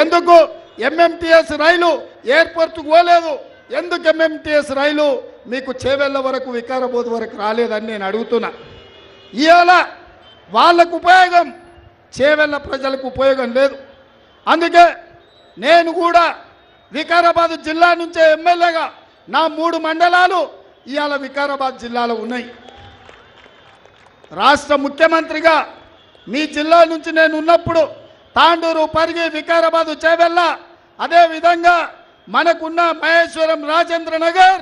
ఎందుకు? ఎంఎంటిఎస్ రైలు ఎయిర్పోర్ట్కు పోలేదు. ఎందుకు ఎంఎంటిఎస్ రైలు? మీకు చేవెళ్ళ వరకు వికారాబాద్ వరకు రాలేదని నేను అడుగుతున్నా. ఇవాళ వాళ్ళకు ఉపయోగం చేవెళ్ళ ప్రజలకు ఉపయోగం లేదు. అందుకే నేను కూడా వికారాబాద్ జిల్లా నుంచే ఎమ్మెల్యేగా నా మూడు మండలాలు ఇవాళ వికారాబాద్ జిల్లాలో ఉన్నాయి. రాష్ట్ర ముఖ్యమంత్రిగా మీ జిల్లా నుంచి నేను ఉన్నప్పుడు తాండూరు పరిగి వికారాబాదు చేవెళ్ళ. అదేవిధంగా మనకున్న మహేశ్వరం రాజేంద్ర నగర్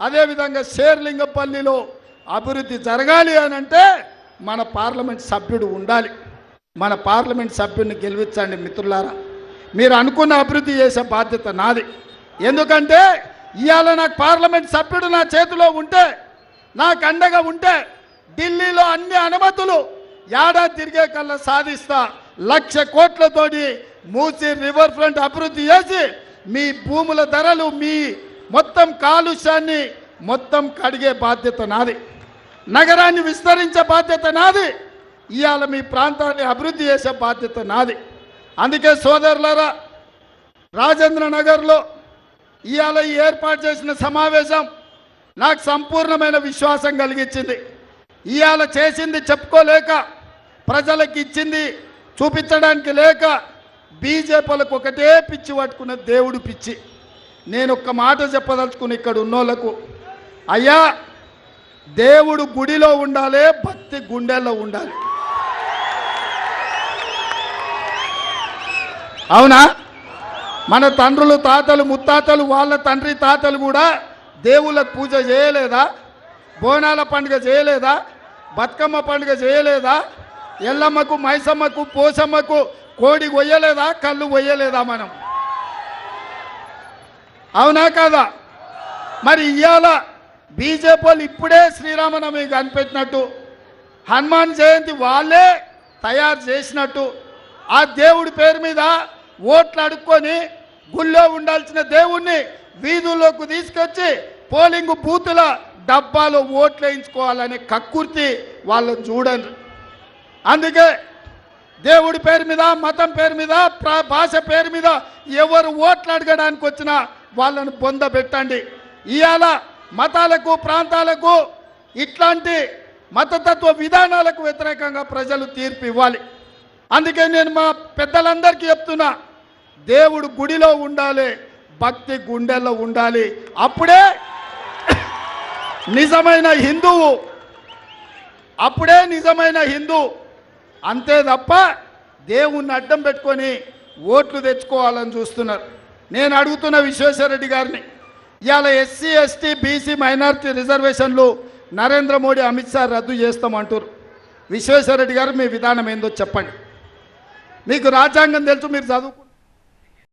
అదేవిధంగా శేర్లింగపల్లిలో అభివృద్ధి జరగాలి అని అంటే మన పార్లమెంట్ సభ్యుడు ఉండాలి. మన పార్లమెంట్ సభ్యుడిని గెలిపించండి మిత్రులారా. మీరు అనుకున్న అభివృద్ధి చేసే బాధ్యత నాది. ఎందుకంటే ఇవాళ నాకు పార్లమెంట్ సభ్యుడు నా చేతిలో ఉంటే నాకు అండగా ఉంటే ఢిల్లీలో అన్ని అనుమతులు ఏడాది తిరిగే కల్లా సాధిస్తా. లక్ష కోట్లతోటి మూసి రివర్ ఫ్రంట్ అభివృద్ధి చేసి మీ భూముల ధరలు మీ మొత్తం కాలుష్యాన్ని మొత్తం కడిగే బాధ్యత నాది. నగరాన్ని విస్తరించే బాధ్యత నాది. ఇవాళ మీ ప్రాంతాన్ని అభివృద్ధి చేసే బాధ్యత నాది. అందుకే సోదరులరా రాజేంద్ర నగర్లో ఇవాళ ఈ ఏర్పాటు చేసిన సమావేశం నాకు సంపూర్ణమైన విశ్వాసం కలిగించింది. ఇవాళ చేసింది చెప్పుకోలేక ప్రజలకు ఇచ్చింది చూపించడానికి లేక బీజేపీలకు ఒకటే పిచ్చి పట్టుకున్న దేవుడు పిచ్చి. నేను ఒక్క మాట చెప్పదలుచుకుని ఇక్కడ ఉన్నోళ్ళకు అయ్యా దేవుడు గుడిలో ఉండాలి భక్తి గుండెల్లో ఉండాలి. అవునా? మన తండ్రులు తాతలు ముత్తాతలు వాళ్ళ తండ్రి తాతలు కూడా దేవుళ్ళకు పూజ చేయలేదా? బోనాల పండుగ చేయలేదా? బతుకమ్మ పండుగ చేయలేదా? ఎల్లమ్మకు మైసమ్మకు పోసమ్మకు కోడి కొయ్యలేదా కళ్ళు కొయ్యలేదా మనం? అవునా కాదా? మరి ఇవాళ బీజేపీ వాళ్ళు ఇప్పుడే శ్రీరామనవమి కనిపెట్టినట్టు హనుమాన్ జయంతి వాళ్ళే తయారు చేసినట్టు ఆ దేవుడి పేరు మీద ఓట్లు అడుక్కొని గుళ్ళో ఉండాల్సిన దేవుణ్ణి వీధుల్లోకి తీసుకొచ్చి పోలింగ్ బూతుల డబ్బాలో ఓట్లు వేయించుకోవాలనే కక్కుర్తి వాళ్ళు చూడండి అందుకే దేవుడి పేరు మీద మతం పేరు మీద ప్రా- భాష పేరు మీద ఎవరు ఓట్లు అడగడానికి వచ్చినా వాళ్ళను బొంద పెట్టండి. ఇవాళ మతాలకు ప్రాంతాలకు ఇట్లాంటి మతతత్వ విధానాలకు వ్యతిరేకంగా ప్రజలు తీర్పు ఇవ్వాలి. అందుకే నేను మా పెద్దలందరికీ చెప్తున్నా దేవుడు గుడిలో ఉండాలి భక్తి గుండెల్లో ఉండాలి. అప్పుడే నిజమైన హిందువు అప్పుడే నిజమైన హిందూ అంతే తప్ప దేవుణ్ణి అడ్డం పెట్టుకొని ఓట్లు తెచ్చుకోవాలని చూస్తున్నారు. నేను అడుగుతున్న విశ్వేశ్వరరెడ్డి గారిని ఇవాళ ఎస్సీ ఎస్టీ బీసీ మైనారిటీ రిజర్వేషన్లు నరేంద్ర మోడీ అమిత్ షా రద్దు చేస్తామంటారు. విశ్వేశ్వరరెడ్డి గారు మీ విధానం ఏందో చెప్పండి. మీకు రాజ్యాంగం తెలుసు మీరు చదువుకు